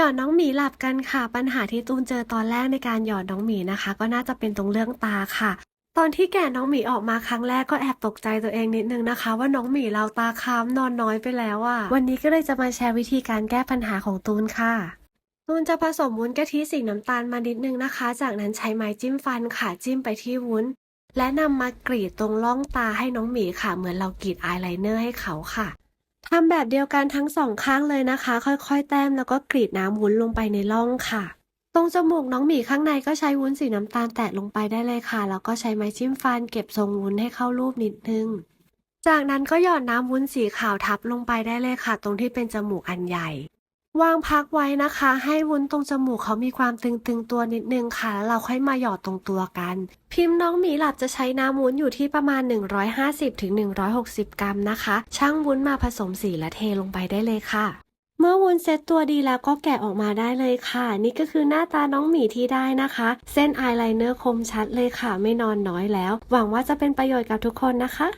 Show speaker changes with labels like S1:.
S1: หยอดน้องหมีหลับกันค่ะ ปัญหาที่ตูนเจอตอนแรกในการหยอดน้องหมีนะคะ ก็น่าจะเป็นตรงเรื่องตาค่ะ ตอนที่แกะน้องหมีออกมาครั้งแรกก็แอบตกใจตัวเองนิดนึงนะคะ ว่าน้องหมีเราตาค้ำนอนน้อยไปแล้วอะวันนี้ก็เลยจะมาแชร์วิธีการแก้ปัญหาของตูนค่ะตูนจะผสมวุ้นกะทิสีน้ำตาลมานิดนึงนะคะ จากนั้นใช้ไม้จิ้มฟันค่ะจิ้มไปที่วุ้น และนำมากรีดตรงร่องตาให้น้องหมีค่ะ เหมือนเรากรีดอายไลเนอร์ให้เขาค่ะ ทำแบบเดียวกันทั้งสองข้างเลยนะคะ ค่อยๆ แต้มแล้วก็กรีดน้ำวุ้นลงไปในร่องค่ะ ตรงจมูกน้องหมีข้างในก็ใช้วุ้นสีน้ำตาลแตะลงไปได้เลยค่ะ แล้วก็ใช้ไม้จิ้มฟันเก็บทรงวุ้นให้เข้ารูปนิดนึง จากนั้นก็หยอดน้ำวุ้นสีขาวทับลงไปได้เลยค่ะ ตรงที่เป็นจมูกอันใหญ่ วางพักไว้นะคะ ให้วุ้นตรงจมูกเขามีความตึงๆตัวนิดนึงค่ะ แล้วเราค่อยมาหยอดตรงตัวกัน พิมพ์น้องหมีหลับจะใช้น้ำวุ้นอยู่ที่ประมาณ 150-160ถึง160 กรัมนะคะ ช่างวุ้นมาผสมสีและเทลงไปได้เลยค่ะเมื่อวุ้นเซ็ตตัวดีแล้วก็แกะออกมาได้เลยค่ะ นี่ก็คือหน้าตาน้องหมีที่ได้นะคะ เส้นอายไลเนอร์คมชัดเลยค่ะ ไม่นอนน้อยแล้ว หวังว่าจะเป็นประโยชน์กับทุกคนนะคะ